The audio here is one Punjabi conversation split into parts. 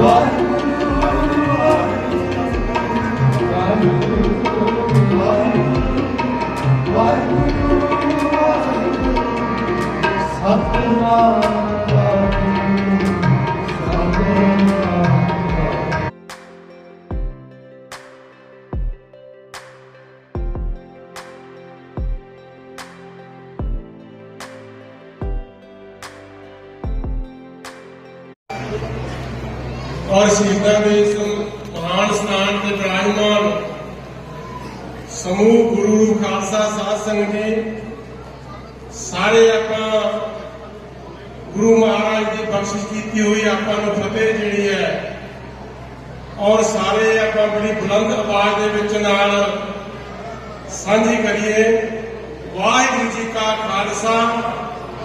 why ਔਰ ਸ਼ਹੀਦਾਂ ਦੇ ਇਸ ਮਹਾਨ ਸਥਾਨ ਤੇ ਬਿਰਾਜਮਾਨ ਸਮੂਹ ਗੁਰੂ ਖਾਲਸਾ ਸਾਧ ਸੰਗਤ ਜੀ, ਸਾਰੇ ਆਪਾਂ ਗੁਰੂ ਮਹਾਰਾਜ ਦੀ ਬਖਸ਼ਿਸ਼ ਕੀਤੀ ਹੋਈ ਆਪਾਂ ਨੂੰ ਫਤਿਹ ਜਿਹੜੀ ਹੈ, ਔਰ ਸਾਰੇ ਆਪਾਂ ਬੜੀ ਬੁਲੰਦ ਆਵਾਜ਼ ਦੇ ਵਿੱਚ ਨਾਲ ਸਾਂਝੀ ਕਰੀਏ, ਵਾਹਿਗੁਰੂ ਜੀ ਕਾ ਖਾਲਸਾ,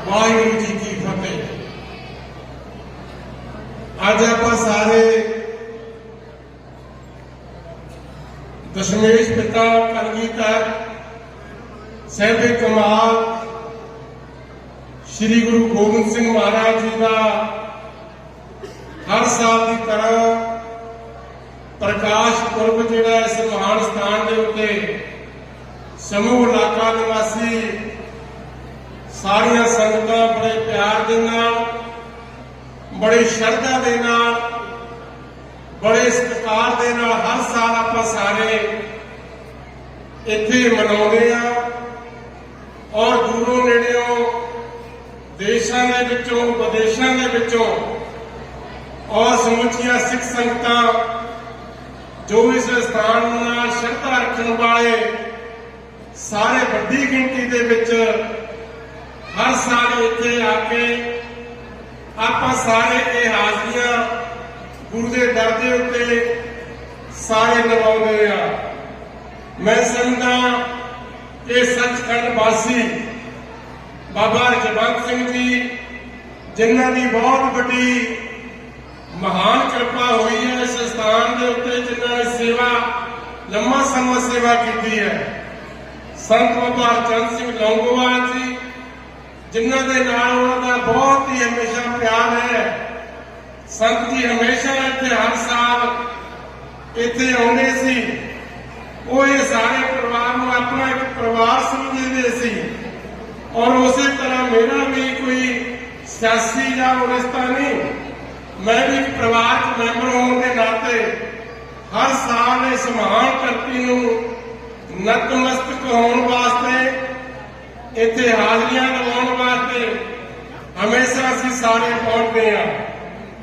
ਵਾਹਿਗੁਰੂ ਜੀ ਕੀ ਫਤਿਹ ਅੱਜ ਆਪਾਂ ਸਾਰੇ ਦਸ਼ਮੇਸ਼ ਪਿਤਾ ਕਲਗੀਧਰ ਸਹਿਬੇ ਕਮਾਲ ਸ੍ਰੀ ਗੁਰੂ ਗੋਬਿੰਦ ਸਿੰਘ ਮਹਾਰਾਜ ਜੀ ਦਾ ਹਰ ਸਾਲ ਦੀ ਤਰ੍ਹਾਂ ਪ੍ਰਕਾਸ਼ ਪੁਰਬ ਜਿਹੜਾ ਇਸ ਮਹਾਨ ਸਥਾਨ ਦੇ ਉੱਤੇ ਸਮੂਹ ਇਲਾਕਾ ਨਿਵਾਸੀ ਸਾਰੀਆਂ ਸੰਗਤਾਂ ਬੜੇ ਪਿਆਰ ਦੇ ਨਾਲ ਬੜੀ ਸ਼ਰਧਾ ਦੇ ਨਾਲ, ਬੜੇ ਸਤਿਕਾਰ ਦੇ ਨਾਲ ਹਰ ਸਾਲ ਆਪਾਂ ਸਾਰੇ ਇੱਥੇ ਮਨਾਉਂਦੇ ਆ। ਔਰ ਦੂਰੋਂ ਨੇੜਿਓਂ ਦੇਸ਼ਾਂ ਦੇ ਵਿੱਚੋਂ, ਵਿਦੇਸ਼ਾਂ ਦੇ ਵਿੱਚੋਂ ਔਰ ਸਮੁੱਚੀਆਂ ਸਿੱਖ ਸੰਗਤਾਂ ਜੋ ਇਸ ਸਥਾਨ ਨਾਲ ਸ਼ਰਧਾ ਰੱਖਣ ਵਾਲੇ ਸਾਰੇ ਵੱਡੀ ਗਿਣਤੀ ਦੇ ਵਿੱਚ ਹਰ ਸਾਲ ਇੱਥੇ ਆ ਕੇ ਆਪਾਂ ਸਾਰੇ ਇਹ ਹਾਜ਼ਰੀਆਂ ਗੁਰੂ ਦੇ ਦਰ ਦੇ ਉੱਤੇ ਸਾਰੇ ਲਵਾਉਂਦੇ ਆ। ਮੈਂ ਸਮਝਦਾ ਇਹ ਸੱਚਖੰਡ ਵਾਸੀ ਬਾਬਾ ਜਗਵੰਤ ਸਿੰਘ ਜੀ, ਜਿਨ੍ਹਾਂ ਦੀ ਬਹੁਤ ਵੱਡੀ ਮਹਾਨ ਕਿਰਪਾ ਹੋਈ ਹੈ ਇਸ ਸਥਾਨ ਦੇ ਉੱਤੇ, ਜਿਨ੍ਹਾਂ ਨੇ ਸੇਵਾ, ਲੰਮਾ ਸਮਾਂ ਸੇਵਾ ਕੀਤੀ ਹੈ। ਸੰਤ ਬਾਬਾ ਚੰਦ ਸਿੰਘ ਲੌਂਗੋਵਾਲ ਜੀ ਜਿਨ੍ਹਾਂ ਦੇ ਨਾਲ ਉਹਨਾਂ ਦਾ ਬਹੁਤ ਹੀ ਹਮੇਸ਼ਾ ਪਿਆਰ ਹੈ। ਸੰਤ ਜੀ ਹਮੇਸ਼ਾ ਇੱਥੇ ਹਰ ਸਾਲ ਇੱਥੇ ਆਉਂਦੇ ਸੀ। ਉਹ ਇਹ ਸਾਰੇ ਪਰਿਵਾਰ ਨੂੰ ਆਪਣਾ ਇੱਕ ਪਰਿਵਾਰ ਸਮਝਦੇ ਸੀ। ਔਰ ਉਸੇ ਤਰ੍ਹਾਂ ਮੇਰਾ ਵੀ ਕੋਈ ਸਿਆਸੀ ਜਾਂ ਰਿਸ਼ਤਾ ਨਹੀਂ, ਮੈਂ ਵੀ ਪਰਿਵਾਰ ਚ ਮੈਂਬਰ ਹੋਣ ਦੇ ਨਾਤੇ ਹਰ ਸਾਲ ਇਸ ਮਹਾਨ ਧਰਤੀ ਨੂੰ ਨਤਮਸਤਕ ਹੋਣ ਵਾਸਤੇ ਇੱਥੇ ਹਾਜ਼ਰੀਆਂ ਲਵਾਉਣ ਵਾਸਤੇ ਹਮੇਸ਼ਾ ਅਸੀਂ ਸਾਰੇ ਪਹੁੰਚਦੇ ਹਾਂ।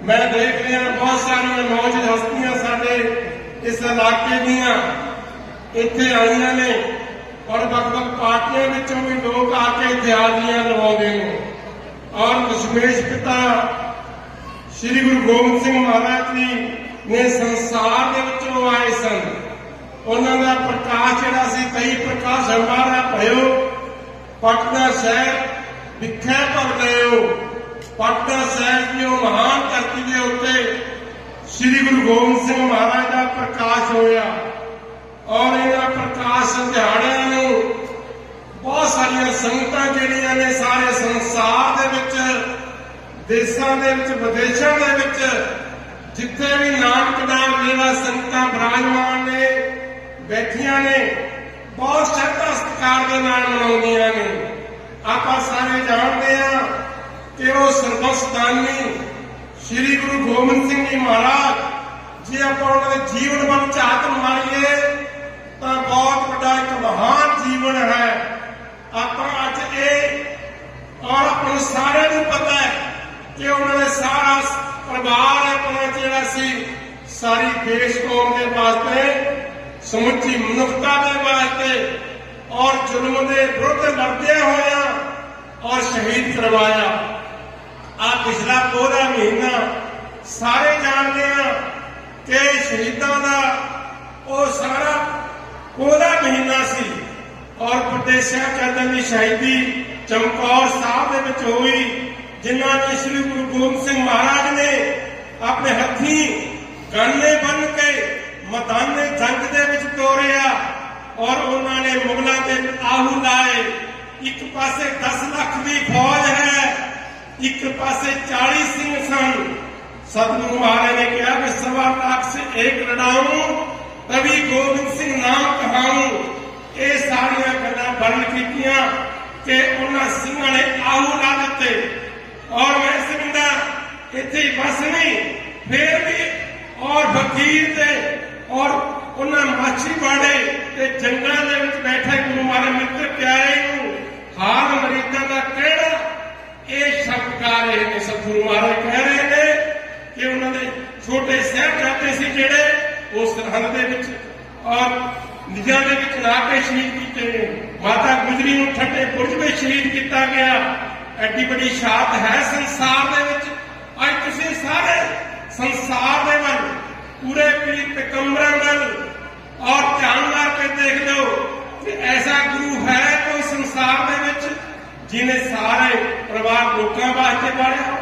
ਮੈਂ ਦੇਖ ਰਿਹਾ ਬਹੁਤ ਸਾਰੀਆਂ ਮੌਜੂਦ ਹਸਤੀਆਂ ਸਾਡੇ ਇਸ ਇਲਾਕੇ ਦੀਆਂ ਇੱਥੇ ਆਈਆਂ ਨੇ ਔਰ ਵੱਖ-ਵੱਖ ਪਾਰਟੀਆਂ ਵਿੱਚੋਂ ਵੀ ਲੋਕ ਆ ਕੇ ਇੱਥੇ ਹਾਜ਼ਰੀਆਂ ਲਵਾਉਂਦੇ ਨੇ। ਔਰ ਦਸ਼ਮੇਸ਼ ਪਿਤਾ ਸ੍ਰੀ ਗੁਰੂ ਗੋਬਿੰਦ ਸਿੰਘ ਮਹਾਰਾਜ ਜੀ ਨੇ ਸੰਸਾਰ ਦੇ ਵਿੱਚੋਂ ਆਏ ਸਨ। ਉਹਨਾਂ ਦਾ ਪ੍ਰਕਾਸ਼ ਜਿਹੜਾ ਸੀ, ਕਈ ਪ੍ਰਕਾਸ਼ ਹਮਾਰਾ ਭਇਓ ਪਟਨਾ ਸ਼ਹਿਰ ਵਿਖੇ ਭਰ ਗਇਓ ਪਟਨਾ ਸ਼ਹਿਰ ਦੀ ਉਹ ਮਹਾਨ ਧਰਤੀ ਦੇ ਉੱਤੇ ਸ੍ਰੀ ਗੁਰੂ ਗੋਬਿੰਦ ਸਿੰਘ ਮਹਾਰਾਜ ਦਾ ਪ੍ਰਕਾਸ਼ ਹੋਇਆ ਔਰ ਇਹਨਾਂ ਪ੍ਰਕਾਸ਼ ਦਿਹਾੜਿਆਂ ਨੂੰ ਬਹੁਤ ਸਾਰੀਆਂ ਸੰਗਤਾਂ ਜਿਹੜੀਆਂ ਨੇ ਸਾਰੇ ਸੰਸਾਰ ਦੇ ਵਿੱਚ, ਦੇਸ਼ਾਂ ਦੇ ਵਿੱਚ, ਵਿਦੇਸ਼ਾਂ ਦੇ ਵਿੱਚ, ਜਿੱਥੇ ਵੀ ਨਾਨਕ ਨਾਮ ਲੈਵਾ ਸੰਗਤਾਂ ਬਿਰਾਜਮਾਨ ਨੇ, ਬੈਠੀਆਂ ਨੇ ਬਹੁਤ ਸ਼ਰਧਾ ਸਤਿਕਾਰ ਦੇ ਨਾਲ ਮਨਾਉਂਦੀਆਂ ਨੇ। ਆਪਾਂ ਸਾਰੇ ਜਾਣਦੇ ਆ ਕਿ ਉਹ ਸਰਬਸਤਾਨੀ ਸ੍ਰੀ ਗੁਰੂ ਗੋਬਿੰਦ ਸਿੰਘ ਜੀ ਮਹਾਰਾਜ, ਜੇ ਆਪਾਂ ਉਹਨਾਂ ਦੇ ਜੀਵਨ ਵੱਲ ਝਾਤ ਮਾਰੀਏ, ਤਾਂ ਬਹੁਤ ਵੱਡਾ ਇੱਕ ਮਹਾਨ ਜੀਵਨ ਹੈ। ਆਪਾਂ ਅੱਜ ਇਹ ਔਰ ਆਪਾਂ ਸਾਰਿਆਂ ਨੂੰ ਪਤਾ ਹੈ ਕਿ ਉਹਨਾਂ ਨੇ ਸਾਰਾ ਪਰਿਵਾਰ ਆਪਣਾ ਜਿਹੜਾ ਸੀ ਸਾਰੀ ਦੇਸ਼ ਕੌਮ ਦੇ ਵਾਸਤੇ। ਸਮੁੱਚੀ ਮਨੁੱਖਤਾ ਦੇ ਵਾਸਤੇ ਔਰ ਜ਼ੁਲਮ ਦੇ ਵਿਰੁੱਧ ਲੜਦੇ ਹੋਇਆ ਔਰ ਸ਼ਹੀਦ ਕਰਵਾਇਆ। ਆ ਪਿਛਲਾ ਪੂਰਾ ਮਹੀਨਾ ਸਾਰੇ ਜਾਣਦੇ ਆ ਕਿ ਸ਼ਹੀਦਾਂ ਦਾ ਉਹ ਸਾਰਾ ਪੂਰਾ ਮਹੀਨਾ ਸੀ ਔਰ ਵੱਡੇ ਸਾਹਿਬਜ਼ਾਦਿਆਂ ਦੀ ਸ਼ਹੀਦੀ ਚਮਕੌਰ ਸਾਹਿਬ ਦੇ ਵਿੱਚ ਹੋਈ, ਜਿਨ੍ਹਾਂ ਨੇ ਸ੍ਰੀ ਗੁਰੂ ਗੋਬਿੰਦ ਸਿੰਘ ਮਹਾਰਾਜ ਨੇ ਆਪਣੇ ਹੱਥੀਂ ਗੰਨੇ ਬੰਨ ਕੇ ਮਦਾਨੇ ਜੰਗ ਹੋ ਰਿਹਾ ਔਰ ਉਹਨਾਂ ਨੇ ਮੁਗਲਾਂ ਦੇ ਆਹੂ ਲਾਏ। ਇੱਕ ਪਾਸੇ 10 ਲੱਖ ਦੀ ਫੌਜ ਹੈ, ਇੱਕ ਪਾਸੇ 40 ਸਿੰਘ ਸਨ। ਸਤਿਗੁਰੂ ਮਹਾਰਾਜ ਨੇ ਕਿਹਾ ਕਿ ਸਵਾ ਲੱਖ ਸੇ ਇੱਕ ਲੜਾਉਂ ਤਵੀ ਗੋਬਿੰਦ ਸਿੰਘ ਨਾਮ ਕਹਾਉਂ। ਇਹ ਸਾਰੀਆਂ ਗੱਲਾਂ ਵਰਣ ਕੀਤੀਆਂ ਕਿ ਉਹਨਾਂ ਸਿੰਘਾਂ ਨੇ ਆਹੂ ਲਾ ਦਿੱਤੇ। ਔਰ ਮੈਂ ਸਮਝਦਾ, ਇੱਥੇ ਬਸ ਨਹੀਂ, ਫੇਰ ਵੀ ਔਰ ਫਕੀਰ ਤੇ ਔਰ ਉਹਨਾਂ ਮਾਛੀ ਬਾੜੇ ਤੇ ਜੰਗਲਾਂ ਦੇ ਵਿੱਚ ਬੈਠੇ ਗੁਰੂ ਮਹਾਰਾਜ ਮਿੱਤਰ ਪਿਆਰੇ ਨੂੰ ਹਾਲ ਮਰੀਜ਼ਾਂ ਦਾ ਕਿਹੜਾ? ਇਹ ਸ਼ਬਦ ਗਾ ਨੇ ਸਤਿਗੁਰੂ ਮਹਾਰਾਜ ਕਹਿ ਰਹੇ ਨੇ ਕਿ ਉਹਨਾਂ ਦੇ ਛੋਟੇ ਸਾਹਿਬਜ਼ਾਦੇ ਸੀ ਜਿਹੜੇ ਉਸ ਸਰਹੰਦ ਦੇ ਵਿੱਚ ਔਰ ਨਿਜਾਂ ਦੇ ਵਿੱਚ ਲਾ ਕੇ ਸ਼ਹੀਦ ਕੀਤੇ ਨੇ। ਮਾਤਾ ਗੁਜਰੀ ਨੂੰ ਠੱਡੇ ਬੁਰਜ ਵਿੱਚ ਸ਼ਹੀਦ ਕੀਤਾ ਗਿਆ। ਐਡੀ ਵੱਡੀ ਸ਼ਹਾਦਤ ਹੈ ਸੰਸਾਰ ਦੇ ਵਿੱਚ। ਅੱਜ ਤੁਸੀਂ ਸਾਰੇ ਸੰਸਾਰ ਦੇ ਵੱਲ ਪੂਰੇ ਪੀਰ ਪੈਗੰਬਰਾਂ ਵੱਲ ਔਰ ਧਿਆਨ ਲਾ ਕੇ ਦੇਖ ਲਓ ਕਿ ਐਸਾ ਗੁਰੂ ਹੈ ਕੋਈ ਸੰਸਾਰ ਦੇ ਵਿੱਚ ਜਿਹਨੇ ਸਾਰੇ ਪਰਿਵਾਰ ਲੋਕਾਂ ਵਾਸਤੇ ਬਾੜਿਆ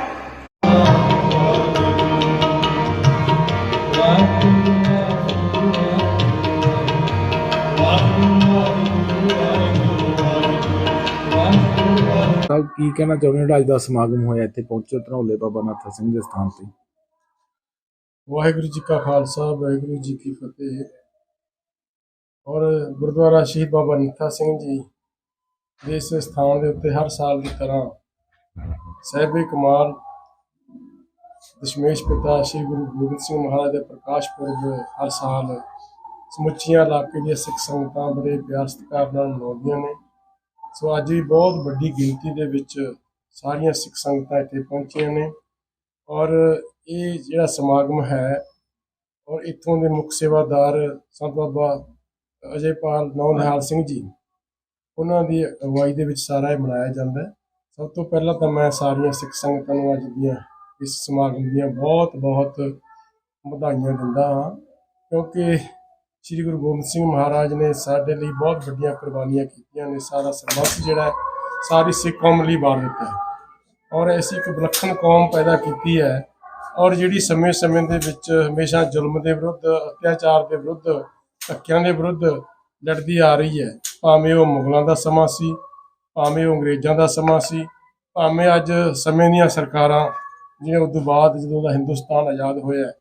ਤਾਂ ਕੀ ਕਹਿਣਾ ਚਾਹੁੰਦੇ ਹੋ ਅੱਜ ਦਾ ਸਮਾਗਮ ਹੋਇਆ ਇੱਥੇ ਪਹੁੰਚੇ ਧਨੌਲੇ ਬਾਬਾ ਨਾਥਾ ਸਿੰਘ ਦੇ ਸਥਾਨ ਤੇ? ਵਾਹਿਗੁਰੂ ਜੀ ਕਾ ਖਾਲਸਾ, ਵਾਹਿਗੁਰੂ ਜੀ ਕੀ ਫਤਿਹ। ਔਰ ਗੁਰਦੁਆਰਾ ਸ਼ਹੀਦ ਬਾਬਾ ਨਿੱਥਾ ਸਿੰਘ ਜੀ ਦੇ ਇਸ ਸਥਾਨ ਦੇ ਉੱਤੇ ਹਰ ਸਾਲ ਦੀ ਤਰ੍ਹਾਂ ਸਹਿਬੇ ਕਮਾਲ, ਦਸ਼ਮੇਸ਼ ਪਿਤਾ ਸ੍ਰੀ ਗੁਰੂ ਗੋਬਿੰਦ ਸਿੰਘ ਮਹਾਰਾਜ ਦੇ ਪ੍ਰਕਾਸ਼ ਪੁਰਬ ਹਰ ਸਾਲ ਸਮੁੱਚੀਆਂ ਇਲਾਕੇ ਦੀਆਂ ਸਿੱਖ ਸੰਗਤਾਂ ਬੜੇ ਪਿਆਰ ਸਤਿਕਾਰ ਨਾਲ ਮਨਾਉਂਦੀਆਂ ਨੇ। ਸੋ ਅੱਜ ਵੀ ਬਹੁਤ ਵੱਡੀ ਗਿਣਤੀ ਦੇ ਵਿੱਚ ਸਾਰੀਆਂ ਸਿੱਖ ਸੰਗਤਾਂ ਇੱਥੇ ਪਹੁੰਚੀਆਂ ਨੇ। ਔਰ ਇਹ ਜਿਹੜਾ ਸਮਾਗਮ ਹੈ, ਔਰ ਇੱਥੋਂ ਦੇ ਮੁੱਖ ਸੇਵਾਦਾਰ ਸੰਤ ਬਾਬਾ ਅਜੇਪਾਲ ਨੌਨਹਾਲ ਸਿੰਘ ਜੀ, ਉਹਨਾਂ ਦੀ ਅਗਵਾਈ ਦੇ ਵਿੱਚ ਸਾਰਾ ਇਹ ਮਨਾਇਆ ਜਾਂਦਾ ਹੈ। ਸਭ ਤੋਂ ਪਹਿਲਾਂ ਤਾਂ ਮੈਂ ਸਾਰੀਆਂ ਸਿੱਖ ਸੰਗਤਾਂ ਨੂੰ ਅੱਜ ਦੀਆਂ ਇਸ ਸਮਾਗਮ ਦੀਆਂ ਬਹੁਤ ਬਹੁਤ ਵਧਾਈਆਂ ਦਿੰਦਾ ਹਾਂ, ਕਿਉਂਕਿ ਸ੍ਰੀ ਗੁਰੂ ਗੋਬਿੰਦ ਸਿੰਘ ਮਹਾਰਾਜ ਨੇ ਸਾਡੇ ਲਈ ਬਹੁਤ ਵੱਡੀਆਂ ਕੁਰਬਾਨੀਆਂ ਕੀਤੀਆਂ ਨੇ, ਸਾਰਾ ਸਰਬੱਤ ਜਿਹੜਾ ਸਾਰੀ ਸਿੱਖ ਕੌਮ ਲਈ ਵਾਰ ਦਿੱਤਾ ਹੈ। ਔਰ ਐਸੀ ਇੱਕ ਵਿਲੱਖਣ ਕੌਮ ਪੈਦਾ ਕੀਤੀ ਹੈ। ਔਰ ਜਿਹੜੀ ਸਮੇਂ-ਸਮੇਂ ਦੇ ਵਿੱਚ ਹਮੇਸ਼ਾ ਜ਼ੁਲਮ ਦੇ ਵਿਰੁੱਧ, ਅਤਿਆਚਾਰ ਦੇ ਵਿਰੁੱਧ, ਧੱਕਿਆਂ ਦੇ ਵਿਰੁੱਧ ਲੜਦੀ ਆ ਰਹੀ ਹੈ। ਭਾਵੇਂ ਉਹ ਮੁਗਲਾਂ ਦਾ ਸਮਾਂ ਸੀ, ਭਾਵੇਂ ਉਹ ਅੰਗਰੇਜ਼ਾਂ ਦਾ ਸਮਾਂ ਸੀ, ਭਾਵੇਂ ਅੱਜ ਸਮੇਂ ਦੀਆਂ ਸਰਕਾਰਾਂ ਜਿਹੜੀਆਂ ਉਦੋਂ ਬਾਅਦ ਜਦੋਂ ਦਾ ਹਿੰਦੁਸਤਾਨ ਆਜ਼ਾਦ ਹੋਇਆ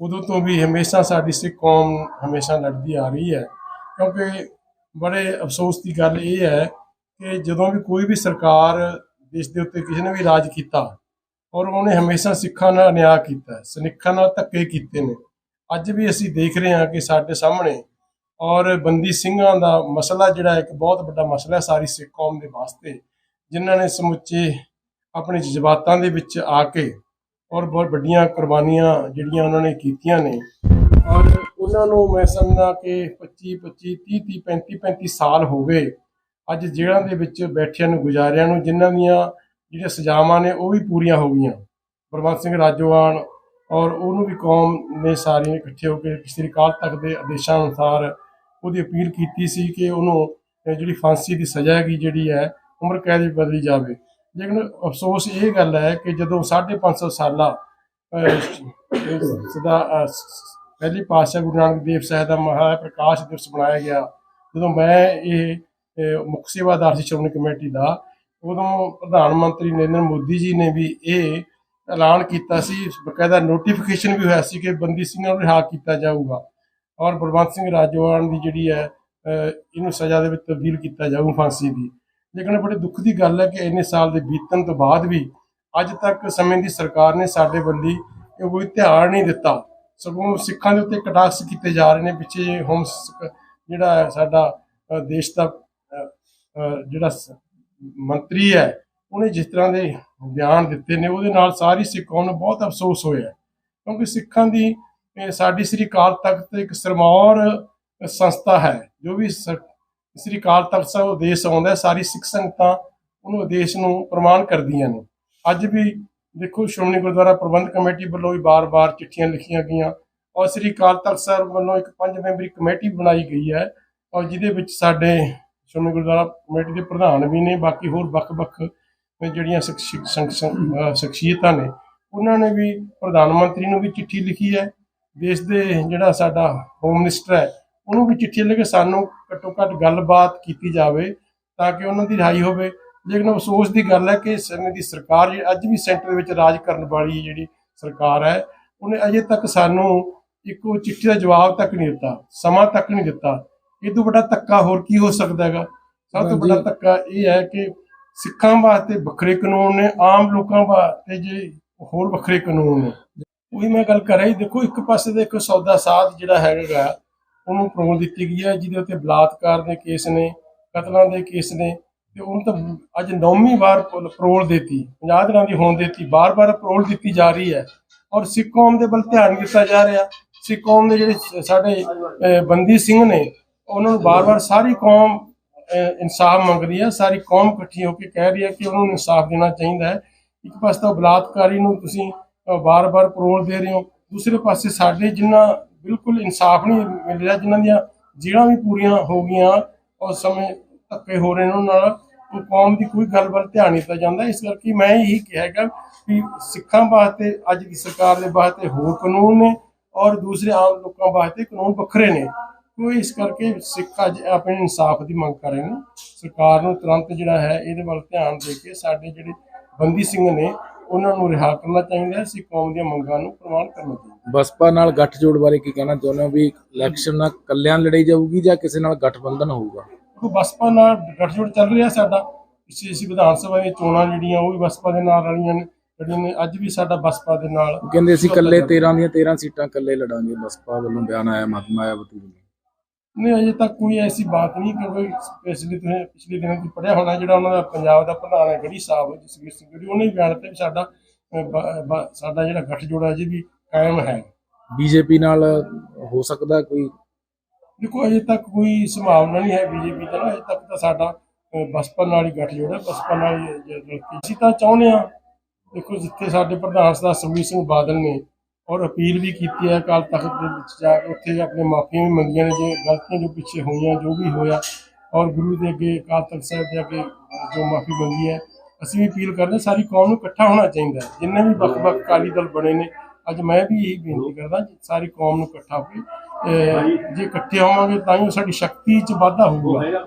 ਉਦੋਂ ਤੋਂ ਵੀ ਹਮੇਸ਼ਾ ਸਾਡੀ ਸਿੱਖ ਕੌਮ ਹਮੇਸ਼ਾ ਲੜਦੀ ਆ ਰਹੀ ਹੈ। ਕਿਉਂਕਿ ਬੜੇ ਅਫਸੋਸ ਦੀ ਗੱਲ ਇਹ ਹੈ ਕਿ ਜਦੋਂ ਵੀ ਕੋਈ ਵੀ ਸਰਕਾਰ ਦੇਸ਼ ਦੇ ਉੱਤੇ ਕਿਸੇ ਨੇ ਵੀ ਰਾਜ ਕੀਤਾ। ਔਰ ਉਹਨੇ ਹਮੇਸ਼ਾ ਸਿੱਖਾਂ ਨਾਲ ਨਿਆਂ ਕੀਤਾ, ਸਨਿੱਖਾਂ ਨਾਲ ਧੱਕੇ ਕੀਤੇ ਨੇ। ਅੱਜ ਵੀ ਅਸੀਂ ਦੇਖ ਰਹੇ ਹਾਂ ਕਿ ਸਾਡੇ ਸਾਹਮਣੇ ਔਰ ਬੰਦੀ ਸਿੰਘਾਂ ਦਾ ਮਸਲਾ ਜਿਹੜਾ ਇੱਕ ਬਹੁਤ ਵੱਡਾ ਮਸਲਾ ਹੈ ਸਾਰੀ ਸਿੱਖ ਕੌਮ ਦੇ ਵਾਸਤੇ, ਜਿਨ੍ਹਾਂ ਨੇ ਸਮੁੱਚੇ ਆਪਣੇ ਜਜ਼ਬਾਤਾਂ ਦੇ ਵਿੱਚ ਆ ਕੇ ਔਰ ਬਹੁਤ ਵੱਡੀਆਂ ਕੁਰਬਾਨੀਆਂ ਜਿਹੜੀਆਂ ਉਹਨਾਂ ਨੇ ਕੀਤੀਆਂ ਨੇ। ਔਰ ਉਹਨਾਂ ਨੂੰ ਮੈਂ ਸਮਝਦਾ ਕਿ 25 25 30 30 35 35 ਸਾਲ ਹੋ ਗਏ। ਅੱਜ ਜੇਲ੍ਹਾਂ ਦੇ ਵਿੱਚ ਬੈਠਿਆਂ ਨੂੰ ਗੁਜ਼ਾਰਿਆਂ ਨੂੰ ਜਿਨ੍ਹਾਂ ਦੀਆਂ ਜਿਹੜੀਆਂ ਸਜ਼ਾਵਾਂ ਨੇ ਉਹ ਵੀ ਪੂਰੀਆਂ ਹੋ ਗਈਆਂ। ਬਲਵੰਤ ਸਿੰਘ ਰਾਜੋਆਣ ਔਰ ਉਹਨੂੰ ਵੀ ਕੌਮ ਨੇ ਸਾਰੀਆਂ ਇਕੱਠੇ ਹੋ ਕੇ ਸ੍ਰੀ ਅਕਾਲ ਤਖਤ ਦੇ ਆਦੇਸ਼ਾਂ ਅਨੁਸਾਰ ਉਹਦੀ ਅਪੀਲ ਕੀਤੀ ਸੀ ਕਿ ਉਹਨੂੰ ਜਿਹੜੀ ਫਾਂਸੀ ਦੀ ਸਜ਼ਾ ਹੈਗੀ ਜਿਹੜੀ ਹੈ ਉਮਰ ਕੈਦ ਵਿੱਚ ਬਦਲੀ ਜਾਵੇ। ਲੇਕਿਨ ਅਫਸੋਸ ਇਹ ਗੱਲ ਹੈ ਕਿ ਜਦੋਂ 550 ਸਾਲਾ ਅਹ, ਸਦਾ ਅਹ, ਪਹਿਲੀ ਪਾਤਸ਼ਾਹ ਗੁਰੂ ਨਾਨਕ ਦੇਵ ਸਾਹਿਬ ਦਾ ਮਹਾ ਪ੍ਰਕਾਸ਼ ਦਿਵਸ ਬਣਾਇਆ ਗਿਆ ਜਦੋਂ ਮੈਂ ਇਹ ਮੁੱਖ ਸੇਵਾਦਾਰ ਸੀ ਸ਼੍ਰੋਮਣੀ ਕਮੇਟੀ ਦਾ, ਉਦੋਂ ਪ੍ਰਧਾਨ ਮੰਤਰੀ ਨਰਿੰਦਰ ਮੋਦੀ ਜੀ ਨੇ ਵੀ ਇਹ ਐਲਾਨ ਕੀਤਾ ਸੀ, ਬਕਾਇਦਾ ਨੋਟੀਫਿਕੇਸ਼ਨ ਵੀ ਹੋਇਆ ਸੀ ਕਿ ਬੰਦੀ ਸਿੰਘਾਂ ਨੂੰ ਰਿਹਾ ਕੀਤਾ ਜਾਊਗਾ ਔਰ ਬਲਵੰਤ ਸਿੰਘ ਰਾਜੋਆਣ ਦੀ ਜਿਹੜੀ ਹੈ ਇਹਨੂੰ ਸਜ਼ਾ ਦੇ ਵਿੱਚ ਤਬਦੀਲ ਕੀਤਾ ਜਾਊ ਫਾਂਸੀ ਦੀ। ਲੇਕਿਨ ਬੜੇ ਦੁੱਖ ਦੀ ਗੱਲ ਹੈ ਕਿ ਇੰਨੇ ਸਾਲ ਦੇ ਬੀਤਣ ਤੋਂ ਬਾਅਦ ਵੀ ਅੱਜ ਤੱਕ ਸਮੇਂ ਦੀ ਸਰਕਾਰ ਨੇ ਸਾਡੇ ਵੱਲੀ ਕੋਈ ਧਿਆਨ ਨਹੀਂ ਦਿੱਤਾ। ਸਗੋਂ ਸਿੱਖਾਂ ਦੇ ਉੱਤੇ ਕਟਾਕਸ ਕੀਤੇ ਜਾ ਰਹੇ ਨੇ, ਪਿੱਛੇ ਜਿਹੇ ਹੋਮ ਜਿਹੜਾ ਹੈ ਸਾਡਾ ਦੇਸ਼ ਦਾ ਜਿਹੜਾ ਸ- ਮੰਤਰੀ ਹੈ, ਉਹਨੇ ਜਿਸ ਤਰ੍ਹਾਂ ਦੇ ਬਿਆਨ ਦਿੱਤੇ ਨੇ, ਉਹਦੇ ਨਾਲ ਸਾਰੀ ਸਿੱਖ ਕੌਮ ਨੂੰ ਬਹੁਤ ਅਫਸੋਸ ਹੋਇਆ। ਕਿਉਂਕਿ ਸਿੱਖਾਂ ਦੀ ਸਾਡੀ ਸ੍ਰੀ ਅਕਾਲ ਤਖਤ ਇੱਕ ਸਰਮੌਰ ਸੰਸਥਾ ਹੈ, ਜੋ ਵੀ ਸ- ਸ੍ਰੀ ਅਕਾਲ ਤਖਤ ਸਾਹਿਬ ਉਦੇਸ਼ ਆਉਂਦਾ ਸਾਰੀ ਸਿੱਖ ਸੰਗਤਾਂ ਉਹਨੂੰ ਉਦੇਸ਼ ਨੂੰ ਪ੍ਰਮਾਣ ਕਰਦੀਆਂ ਨੇ। ਅੱਜ ਵੀ ਦੇਖੋ, ਸ਼੍ਰੋਮਣੀ ਗੁਰਦੁਆਰਾ ਪ੍ਰਬੰਧ ਕਮੇਟੀ ਵੱਲੋਂ ਵੀ ਬਾਰ-ਬਾਰ ਚਿੱਠੀਆਂ ਲਿਖੀਆਂ ਗਈਆਂ ਔਰ ਸ੍ਰੀ ਅਕਾਲ ਤਖਤ ਸਾਹਿਬ ਵੱਲੋਂ ਇੱਕ ਪੰਜ ਮੈਂਬਰੀ ਕਮੇਟੀ ਬਣਾਈ ਗਈ ਹੈ ਔਰ ਜਿਹਦੇ ਵਿੱਚ ਸਾਡੇ ਸ਼੍ਰੋਮਣੀ ਗੁਰਦੁਆਰਾ ਕਮੇਟੀ ਦੇ ਪ੍ਰਧਾਨ ਵੀ ਨੇ, ਬਾਕੀ ਹੋਰ ਵੱਖ-ਵੱਖ ਜਿਹੜੀਆਂ ਸ਼ਖਸੀਅਤਾਂ ਨੇ, ਉਹਨਾਂ ਨੇ ਵੀ ਪ੍ਰਧਾਨ ਮੰਤਰੀ ਨੂੰ ਵੀ ਚਿੱਠੀ ਲਿਖੀ ਹੈ। ਦੇਸ਼ ਦੇ ਜਿਹੜਾ ਸਾਡਾ ਹੋਮ ਮਿਨਿਸਟਰ ਹੈ, ਉਹਨੂੰ ਵੀ ਚਿੱਠੀ ਲਿਖ ਕੇ ਸਾਨੂੰ ਘੱਟੋ ਘੱਟ ਗੱਲਬਾਤ ਕੀਤੀ ਜਾਵੇ ਤਾਂ ਕਿ ਉਹਨਾਂ ਦੀ ਰਿਹਾਈ ਹੋਵੇ। ਲੇਕਿਨ ਅਫਸੋਸ ਦੀ ਗੱਲ ਹੈ ਕਿ ਸਮੇਂ ਦੀ ਸਰਕਾਰ ਜਿਹੜੀ ਅੱਜ ਵੀ ਸੈਂਟਰ ਦੇ ਵਿੱਚ ਰਾਜ ਕਰਨ ਵਾਲੀ ਜਿਹੜੀ ਸਰਕਾਰ ਹੈ, ਉਹਨੇ ਅਜੇ ਤੱਕ ਸਾਨੂੰ ਇੱਕੋ ਚਿੱਠੀ ਦਾ ਜਵਾਬ ਤੱਕ ਨਹੀਂ ਦਿੱਤਾ, ਸਮਾਂ ਤੱਕ ਨਹੀਂ ਦਿੱਤਾ। ਇਹ ਤੋਂ ਵੱਡਾ ਧੱਕਾ ਹੋਰ ਕੀ ਹੋ ਸਕਦਾ ਹੈਗਾ? ਸਭ ਤੋਂ। ਵੱਡਾ ਧੱਕਾ ਇਹ ਹੈ ਕਿ ਸਿੱਖਾਂ ਵਾਸਤੇ ਵੱਖਰੇ ਕਾਨੂੰਨ ਨੇ ਆਮ ਲੋਕਾਂ ਵਾਸਤੇ ਜੇ ਹੋਰ ਵੱਖਰੇ ਕਾਨੂੰਨ ਨੇ। ਉਹੀ ਮੈਂ ਗੱਲ ਕਰ ਰਹੀ ਦੇਖੋ ਇੱਕ ਪਾਸੇ ਦੇ ਇੱਕ ਸੌਦਾ ਸਾਧ ਜਿਹੜਾ ਹੈਗਾ ਉਹਨੂੰ ਪ੍ਰੋਲ ਦਿੱਤੀ ਗਈ ਹੈ ਜਿਹਦੇ ਉੱਤੇ ਬਲਾਤਕਾਰ ਦੇ ਕੇਸ ਨੇ ਕਤਲਾਂ ਦੇ ਕੇਸ ਨੇ ਤੇ ਉਹਨੂੰ ਤਾਂ ਅੱਜ ਨੌਵੀਂ ਵਾਰ ਪਰੋਲ ਦਿੱਤੀ 50 ਦਿਨਾਂ ਦੀ ਹੋਣ ਦਿੱਤੀ ਬਾਰ-ਬਾਰ ਪਰੋਲ ਦਿੱਤੀ ਜਾ ਰਹੀ ਹੈ। ਔਰ ਸਿੱਖ ਕੌਮ ਦੇ ਵੱਲ ਧਿਆਨ ਦਿੱਤਾ ਜਾ ਰਿਹਾ। ਸਿੱਖ ਕੌਮ ਦੇ ਜਿਹੜੇ ਸਾਡੇ ਬੰਦੀ ਸਿੰਘ ਨੇ ਉਹਨਾਂ ਨੂੰ ਬਾਰ-ਬਾਰ ਸਾਰੀ ਕੌਮ ਇਨਸਾਫ ਮੰਗ ਰਹੀ ਹੈ, ਸਾਰੀ ਕੌਮ ਇਕੱਠੀ ਹੋ ਕੇ ਕਹਿ ਰਹੀ ਹੈ ਕਿ ਉਹਨਾਂ ਨੂੰ ਇਨਸਾਫ ਦੇਣਾ ਚਾਹੀਦਾ ਹੈ। ਇੱਕ ਪਾਸੇ ਤਾਂ ਬਲਾਤਕਾਰੀ ਨੂੰ ਤੁਸੀਂ ਬਾਰ-ਬਾਰ ਪਰੋਲ ਦੇ ਰਹੇ ਹੋ। ਦੂਸਰੇ ਪਾਸੇ ਸਾਡੇ ਜਿਨ੍ਹਾਂ ਬਿਲਕੁਲ ਇਨਸਾਫ ਨਹੀਂ ਮਿਲ ਰਿਹਾ, ਜਿਨ੍ਹਾਂ ਦੀਆਂ ਜੇਲ੍ਹਾਂ ਵੀ ਪੂਰੀਆਂ ਹੋ ਗਈਆਂ, ਉਸ ਸਮੇਂ ਧੱਕੇ ਹੋ ਰਹੇ ਨੇ ਉਹਨਾਂ ਨਾਲ, ਉਹ ਕੌਮ ਦੀ ਕੋਈ ਗੱਲ ਵੱਲ ਧਿਆਨ ਨਹੀਂ ਦਿੱਤਾ ਜਾਂਦਾ। ਇਸ ਕਰਕੇ ਮੈਂ ਇਹੀ ਕਹਾਂਗਾ ਕਿ ਸਿੱਖਾਂ ਵਾਸਤੇ, ਅੱਜ ਦੀ ਸਰਕਾਰ ਦੇ ਵਾਸਤੇ ਹੋਰ ਕਾਨੂੰਨ ਨੇ ਔਰ ਦੂਸਰੇ ਆਮ ਲੋਕਾਂ ਵਾਸਤੇ ਕਾਨੂੰਨ ਵੱਖਰੇ ਨੇ। ਕੋਈ ਇਸ ਕਰਕੇ ਸਿੱਖ ਅੱਜ ਆਪਣੇ ਇਨਸਾਫ ਦੀ ਮੰਗ ਕਰ ਰਹੇ ਨੇ। ਸਰਕਾਰ ਨੂੰ ਤੁਰੰਤ ਜਿਹੜਾ ਹੈ ਇਹਦੇ ਵੱਲ ਧਿਆਨ ਦੇ ਕੇ ਸਾਡੇ ਜਿਹੜੇ ਬੰਦੀ ਸਿੰਘ ਨੇ ਉਹਨਾਂ ਨੂੰ ਰਿਹਾ ਕਰਨਾ ਚਾਹੀਦਾ ਹੈ। ਸਿੱਖ ਕੌਮ ਦੀਆਂ ਮੰਗਾਂ ਨੂੰ ਪ੍ਰਵਾਨ ਕਰਨਾ ਚਾਹੀਦਾ ਬਸਪਾ ਨਾਲ ਗੱਠਜੋੜ ਬਾਰੇ ਕੀ ਕਹਿਣਾ ਚਾਹੁੰਦੇ ਹੋ ਵੀ ਇਲੈਕਸ਼ਨ ਨਾਲ ਕੱਲਿਆਂ ਲੜੀ ਜਾਊਗੀ ਜਾਂ ਕਿਸੇ ਨਾਲ ਗਠਬੰਧਨ ਹੋਊਗਾ? ਕੋਈ ਬਸਪਾ ਨਾਲ ਗੱਠਜੋੜ ਚੱਲ ਰਿਹਾ ਸਾਡਾ। ਪਿਛਲੀ ਅਸੀਂ ਵਿਧਾਨ ਸਭਾ ਦੀਆਂ ਚੋਣਾਂ ਜਿਹੜੀਆਂ ਉਹ ਵੀ ਬਸਪਾ ਦੇ ਨਾਲ ਰਲੀਆਂ ਨੇ। ਜਿਹੜੀਆਂ ਨੇ ਅੱਜ ਵੀ ਸਾਡਾ ਬਸਪਾ ਦੇ ਨਾਲ ਕਹਿੰਦੇ ਅਸੀਂ ਕੱਲੇ 13 ਦੀਆਂ 13 ਸੀਟਾਂ ਕੱਲੇ ਲੜਾਂਗੇ। ਬਸਪਾ ਵੱਲੋਂ ਬਿਆਨ ਆਇਆ ਮਹਾਤਮਾ ਵੱਲੋਂ। ਨਹੀਂ ਅਜੇ ਤੱਕ ਕੋਈ ਐਸੀ ਬਾਤ ਨਹੀਂ ਕਿਉਂਕਿ ਪਿਛਲੇ ਤੁਸੀਂ ਪਿਛਲੇ ਦਿਨਾਂ ਦੀ ਪੜਿਆ ਹੋਣਾ ਜਿਹੜਾ ਉਹਨਾਂ ਦਾ ਪੰਜਾਬ ਦਾ ਪ੍ਰਧਾਨ ਹੈ ਗੜੀ ਸਾਹਿਬ ਜਸਵੀਰ ਸਿੰਘ ਗੜੀ ਉਹਨੇ ਬਿਆਨ ਵੀ ਸਾਡਾ ਸਾਡਾ ਜਿਹੜਾ ਗੱਠਜੋੜ ਅਜੇ ਵੀ ਕਾਇਮ ਹੈ। ਬੀਜੇਪੀ ਨਾਲ ਹੋ ਸਕਦਾ ਕੋਈ ਦੇਖੋ ਅਜੇ ਤੱਕ ਕੋਈ ਸੰਭਾਵਨਾ ਨਹੀਂ ਹੈ ਬੀਜੇਪੀ ਦਾ ਅਜੇ ਤੱਕ ਤਾਂ ਸਾਡਾ ਬਸਪਾ ਨਾਲ ਹੀ ਗੱਠਜੋੜ ਹੈ ਬਸਪਾ ਨਾਲ ਹੀ ਜੇ ਕੇ- ਅਸੀਂ ਤਾਂ ਚਾਹੁੰਦੇ ਹਾਂ। ਦੇਖੋ ਜਿੱਥੇ ਸਾਡੇ ਪ੍ਰਧਾਨ ਸਰਦਾਰ ਸੁਖਬੀਰ ਸਿੰਘ ਬਾਦਲ ਨੇ ਔਰ ਅਪੀਲ ਵੀ ਕੀਤੀ ਹੈ ਅਕਾਲ ਤਖਤ ਦੇ ਵਿੱਚ ਜਾ ਕੇ ਉੱਥੇ ਆਪਣੇ ਮਾਫੀਆਂ ਵੀ ਮੰਗੀਆਂ ਨੇ, ਜੇ ਗਲਤੀਆਂ ਜੋ ਪਿੱਛੇ ਹੋਈਆਂ, ਜੋ ਵੀ ਹੋਇਆ। ਔਰ ਗੁਰੂ ਦੇ ਅੱਗੇ, ਅਕਾਲ ਤਖਤ ਸਾਹਿਬ ਦੇ ਅੱਗੇ ਜੋ ਮਾਫੀ ਮੰਗੀ ਹੈ, ਅਸੀਂ ਵੀ ਅਪੀਲ ਕਰਦੇ ਸਾਰੀ ਕੌਮ ਨੂੰ ਇਕੱਠਾ ਹੋਣਾ ਚਾਹੀਦਾ ਹੈ। ਜਿੰਨੇ ਵੀ ਵੱਖ-ਵੱਖ ਅਕਾਲੀ ਦਲ ਬਣੇ ਨੇ, ਅੱਜ ਮੈਂ ਵੀ ਇਹੀ ਬੇਨਤੀ ਕਰਦਾ ਕਿ ਸਾਰੀ ਕੌਮ ਨੂੰ ਇਕੱਠਾ ਹੋ ਕੇ ਜੇ ਇਕੱਠੇ ਹੋਵਾਂਗੇ, ਤਾਂ ਹੀ ਸਾਡੀ ਸ਼ਕਤੀ 'ਚ ਵਾਧਾ ਹੋਊਗਾ।